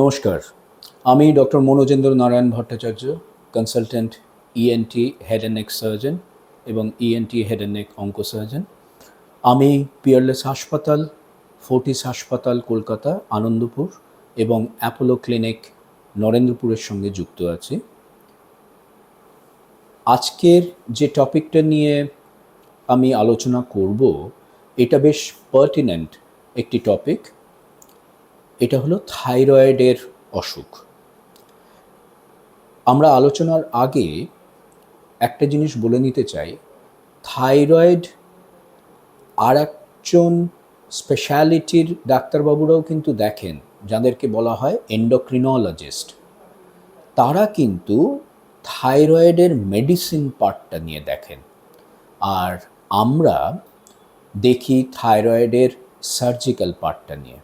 নমস্কার। আমি doctor Manojendra Narayan Bhattacharya consultant ENT head and neck surgeon এবং ENT head and neck onco surgeon আমি Peerless হাসপাতাল ফোর্টিস হাসপাতাল কলকাতা, আনন্দপুর এবং অ্যাপোলো ক্লিনিক নরেন্দ্রপুরের সঙ্গে যুক্ত আছি। আজকের যে টপিকটা নিয়ে আমি আলোচনা করব, এটা বেশ পার্টিনেন্ট একটি টপিক। এটা হলো থাইরয়েডের অসুখ। আমরা আলোচনার আগে একটা জিনিস বলে নিতে চাই। থাইরয়েড আর একজন স্পেশালিটির ডাক্তারবাবুরাও কিন্তু দেখেন, যাদেরকে বলা হয় এন্ডোক্রিনোলজিস্ট তারা কিন্তু থাইরয়েডের মেডিসিন পার্টটা নিয়ে দেখেন। আর আমরা দেখি থাইরয়েডের সার্জিক্যাল পার্টটা নিয়ে।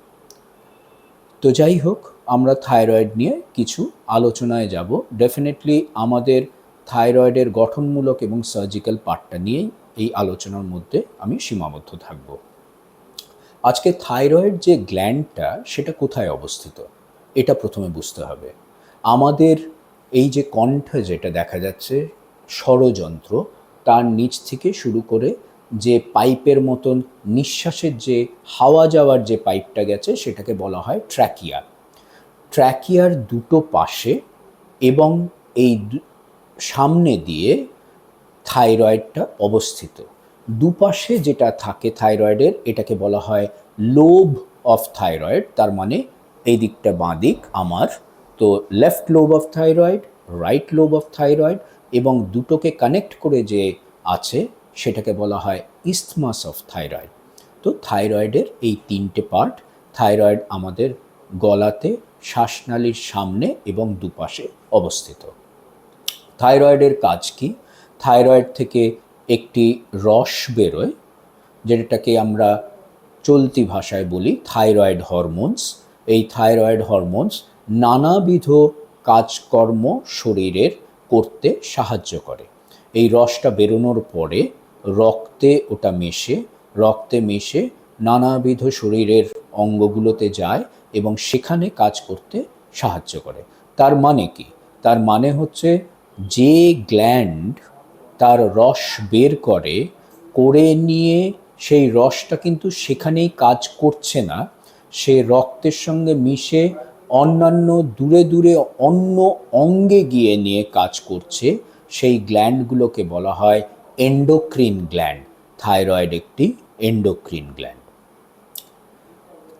তো যাই হোক, আমরা থাইরয়েড নিয়ে কিছু আলোচনায় যাব। ডেফিনেটলি আমাদের থাইরয়েডের গঠনমূলক এবং সার্জিক্যাল পার্টটা নিয়েই এই আলোচনার মধ্যে আমি সীমাবদ্ধ থাকব। আজকে থাইরয়েড যে গ্ল্যান্ডটা সেটা কোথায় অবস্থিত? এটা প্রথমে বুঝতে হবে। আমাদের এই যে কণ্ঠ যেটা দেখা যাচ্ছে, ষড়যন্ত্র, তার নিচ থেকে শুরু করে যে পাইপের মতন নিঃশ্বাসের যে হাওয়া যাওয়ার যে পাইপটা গেছে সেটাকে বলা হয় ট্র্যাকিয়া। ট্র্যাকিয়ার দুটো পাশে এবং এই সামনে দিয়ে থাইরয়েডটা অবস্থিত। দুপাশে যেটা থাকে থাইরয়েডের, এটাকে বলা হয় লোভ অফ থাইরয়েড, তার মানে এই দিকটা বাঁ দিক আমার। তো left lobe of thyroid, right lobe of thyroid এবং দুটোকে কানেক্ট করে যে আছে সেটাকে বলা হয় ইস্থমাস অফ থাইরয়েড। তো থাইরয়েডের এই তিনটে পার্ট, থাইরয়েড আমাদের গলাতে, শ্বাসনালীর সামনে এবং দুপাশে অবস্থিত। থাইরয়েডের কাজ কি? থাইরয়েড থেকে একটি রস বেরোয়, যেটাকে আমরা চলতি ভাষায় বলি থাইরয়েড হরমোনস। এই থাইরয়েড হরমোনস নানাবিধ কাজকর্ম শরীরের করতে সাহায্য করে। এই রসটা বেরোনোর পরে রক্তে ওটা মেশে, রক্তে মেশে নানাবিধ শরীরের অঙ্গগুলোতে যায় এবং সেখানে কাজ করতে সাহায্য করে। তার মানে কি? তার মানে হচ্ছে যে গ্ল্যান্ড তার রস বের করে করে নিয়ে সেই রসটা কিন্তু সেখানেই কাজ করছে না। সে রক্তের সঙ্গে মিশে অন্যান্য দূরে দূরে অন্য অঙ্গে গিয়ে নিয়ে কাজ করছে। সেই গ্ল্যান্ডগুলোকে বলা হয় এন্ডোক্রিন গ্ল্যান্ড থাইরয়েড একটি এন্ডোক্রিন গ্ল্যান্ড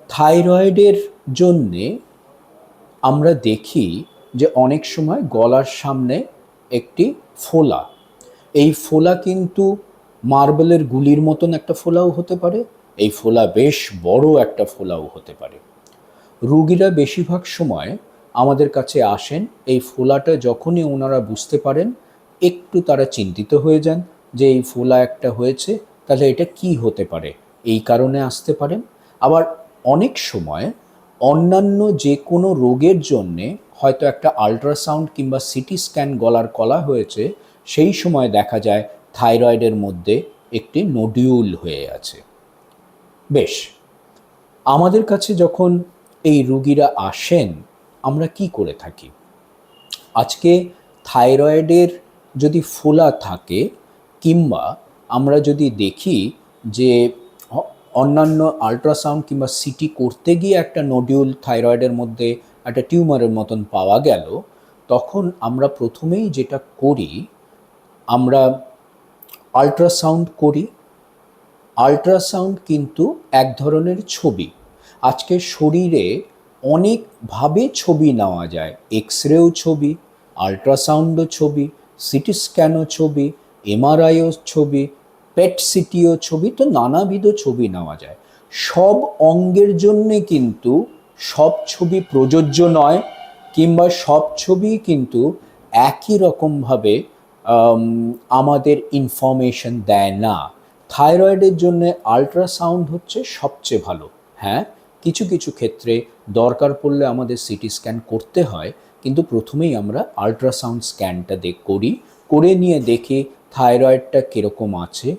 থাইরয়েডের জন্যে আমরা দেখি যে অনেক সময় গলার সামনে একটি ফোলা। এই ফোলা কিন্তু মার্বেলের গুলির মতন একটা ফোলাও হতে পারে, এই ফোলা বেশ বড় একটা ফোলাও হতে পারে। রুগীরা বেশিরভাগ সময় আমাদের কাছে আসেন, এই ফোলাটা যখনই ওনারা বুঝতে পারেন, একটু তারা চিন্তিত হয়ে যান। যে এই ফোলা একটা হয়েছে, তাহলে এটা কি হতে পারে? এই কারণে আসতে পারেন আবার অনেক সময় অন্যান্য যে কোনো রোগের জন্যে হয়তো একটা আল্ট্রাসাউন্ড কিংবা সিটি স্ক্যান গলার কলা হয়েছে, সেই সময় দেখা যায় থাইরয়েডের মধ্যে একটি নোডিউল হয়ে আছে। বেশ, আমাদের কাছে যখন এই রুগীরা আসেন, আমরা কি করে থাকি? আজকে থাইরয়েডের যদি ফোলা থাকে কিংবা আমরা যদি দেখি যে অন্যান্য আল্ট্রাসাউন্ড কিংবা সিটি করতে গিয়ে একটা নোডিউল থাইরয়েডের মধ্যে একটা টিউমারের মতন পাওয়া গেল, তখন আমরা প্রথমেই যেটা করি, আমরা আল্ট্রাসাউন্ড করি। আল্ট্রাসাউন্ড কিন্তু এক ধরনের ছবি। আজকে শরীরে অনেকভাবে ছবি নেওয়া যায়। এক্স রেও ছবি আল্ট্রাসাউন্ডও ছবি সিটি স্ক্যানও ছবি এমআরআইও ছবি পেট সিটিও ছবি তো নানাবিধ ছবি নেওয়া যায়। সব অঙ্গের জন্যে কিন্তু সব ছবি প্রযোজ্য নয় কিংবা সব ছবি কিন্তু একই রকমভাবে আম, আমাদের ইনফরমেশন দেয় না। থাইরয়েডের জন্য আল্ট্রাসাউন্ড হচ্ছে সবচেয়ে ভালো। হ্যাঁ কিছু কিছু ক্ষেত্রে দরকার পড়লে আমাদের সিটি স্ক্যান করতে হয় কিন্তু প্রথমেই আমরা আল্ট্রাসাউন্ড স্ক্যানটা দেখ করি করে নিয়ে দেখি থাইরয়েডটা কীরকম আছে?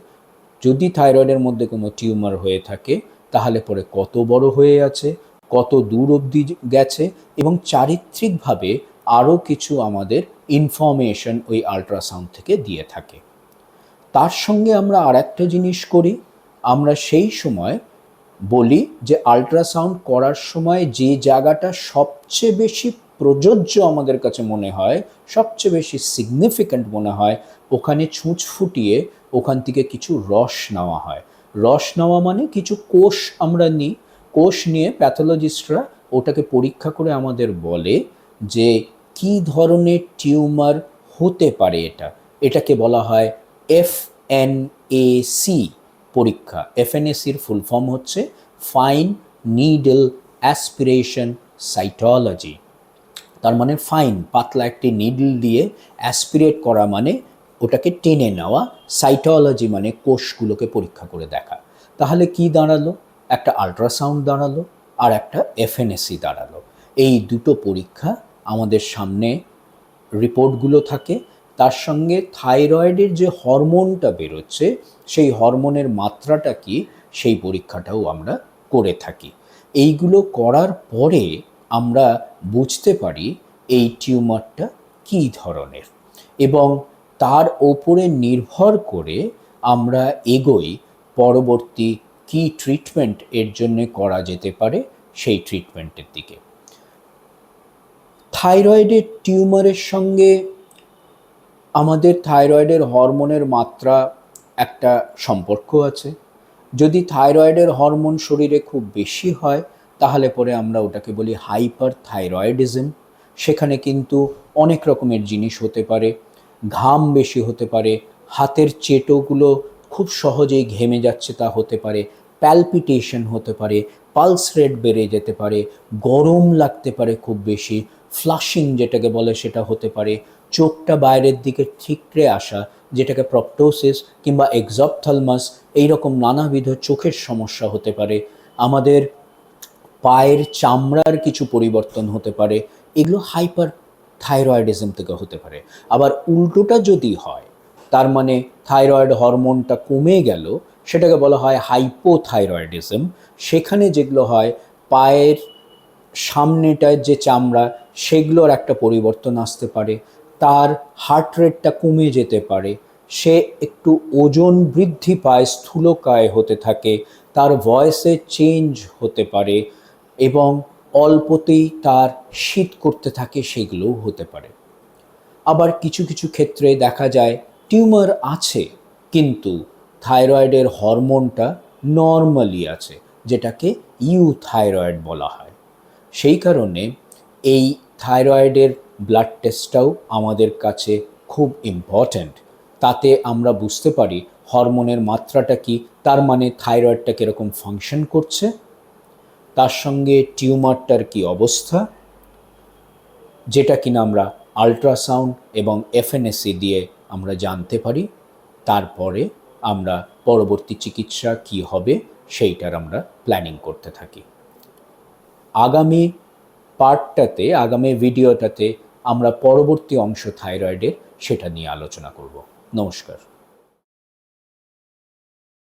যদি থাইরয়েডের মধ্যে কোনো টিউমার হয়ে থাকে, তাহলে পরে কত বড় হয়ে আছে, কত দূর অবধি গেছে এবং চারিত্রিকভাবে আরও কিছু আমাদের ইনফরমেশন ওই আল্ট্রাসাউন্ড থেকে দিয়ে থাকে। তার সঙ্গে আমরা আর একটা জিনিস করি, আমরা সেই সময় বলি যে আল্ট্রাসাউন্ড করার সময় যে জায়গাটা সবচেয়ে বেশি প্রযোজ্য আমাদের কাছে মনে হয়, সবচেয়ে বেশি সিগনিফিক্যান্ট মনে হয়, ওখানে ছুঁচ ফুটিয়ে ওখান থেকে কিছু রস নেওয়া হয়। রস নেওয়া মানে কিছু কোষ আমরা নিই। কোষ নিয়ে প্যাথোলজিস্টরা ওটাকে পরীক্ষা করে আমাদের বলে যে কি ধরনের টিউমার হতে পারে এটা। এটাকে বলা হয় এফ এন এ সি পরীক্ষা। এফ এফএনএসির ফুল ফর্ম হচ্ছে ফাইন নিডল অ্যাসপিরেশন সাইটোলজি তার মানে ফাইন পাতলা একটি নিডল দিয়ে অ্যাসপিরেট করা মানে ওটাকে টেনে নেওয়া সাইটোলজি মানে কোষগুলোকে পরীক্ষা করে দেখা। তাহলে কি দাঁড়াল? একটা আল্ট্রাসাউন্ড দাঁড়াল আর একটা এফএনএসি দাঁড়াল। এই দুটো পরীক্ষা আমাদের সামনে রিপোর্টগুলো থাকে। তার সঙ্গে থাইরয়েডের যে হরমোনটা বেরোচ্ছে, সেই হরমোনের মাত্রাটা কি? সেই পরীক্ষাটাও আমরা করে থাকি। এইগুলো করার পরে আমরা বুঝতে পারি এই টিউমারটা কী ধরনের এবং তার ওপরে নির্ভর করে আমরা এগোই পরবর্তী কী ট্রিটমেন্ট এর জন্য করা যেতে পারে সেই ট্রিটমেন্টের দিকে। থাইরয়েডের টিউমারের সঙ্গে আমাদের থাইরয়েডের হরমোনের মাত্রা একটা সম্পর্ক আছে। যদি থাইরয়েডের হরমোন শরীরে খুব বেশি হয় তাহলে পরে আমরা ওটাকে বলি হাইপার থাইরয়েডিজম সেখানে কিন্তু অনেক রকমের জিনিস হতে পারে, ঘাম বেশি হতে পারে, হাতের চেটোগুলো খুব সহজেই ঘেমে যাচ্ছে তা হতে পারে প্যালপিটেশন হতে পারে পালস রেট বেড়ে যেতে পারে, গরম লাগতে পারে খুব বেশি ফ্লাশিং যেটাকে বলে সেটা হতে পারে, চোখটা বাইরের দিকে ঠিকরে আসা, যেটাকে প্রপটোসিস কিংবা এক্সপথালমাস এইরকম নানাবিধ চোখের সমস্যা হতে পারে। আমাদের পায়ের চামড়ার কিছু পরিবর্তন হতে পারে। এগুলো হাইপার থাইরয়েডিজম থেকে হতে পারে। আবার উল্টোটা যদি হয়, তার মানে থাইরয়েড হরমোনটা কমে গেল, সেটাকে বলা হয় হাইপোথাইরয়েডিজম। সেখানে যেগুলো হয়, পায়ের সামনেটার যে চামড়া, সেগুলোর একটা পরিবর্তন আসতে পারে। তার হার্ট রেটটা কমে যেতে পারে। সে একটু ওজন বৃদ্ধি পায়, স্থূলকায় হতে থাকে। তার ভয়েসে চেঞ্জ হতে পারে। এবং অল্পতেই তার শীত করতে থাকে সেগুলোও হতে পারে। আবার কিছু কিছু ক্ষেত্রে দেখা যায়, টিউমার আছে, কিন্তু থাইরয়েডের হরমোনটা নর্মালি আছে, যেটাকে ইউ থাইরয়েড বলা হয়। সেই কারণে এই থাইরয়েডের ব্লাড টেস্টটাও আমাদের কাছে খুব ইম্পর্ট্যান্ট। তাতে আমরা বুঝতে পারি হরমোনের মাত্রাটা কি, তার মানে থাইরয়েডটা কীরকম ফাংশন করছে তার সঙ্গে টিউমারটার কি অবস্থা? যেটা কিনা আমরা আল্ট্রাসাউন্ড এবং এফএনএসি দিয়ে আমরা জানতে পারি। তারপরে আমরা পরবর্তী চিকিৎসা কি হবে সেইটার আমরা প্ল্যানিং করতে থাকি। আগামী পার্টটাতে, আগামী ভিডিওটাতে আমরা পরবর্তী অংশ থাইরয়েডের সেটা নিয়ে আলোচনা করব। নমস্কার।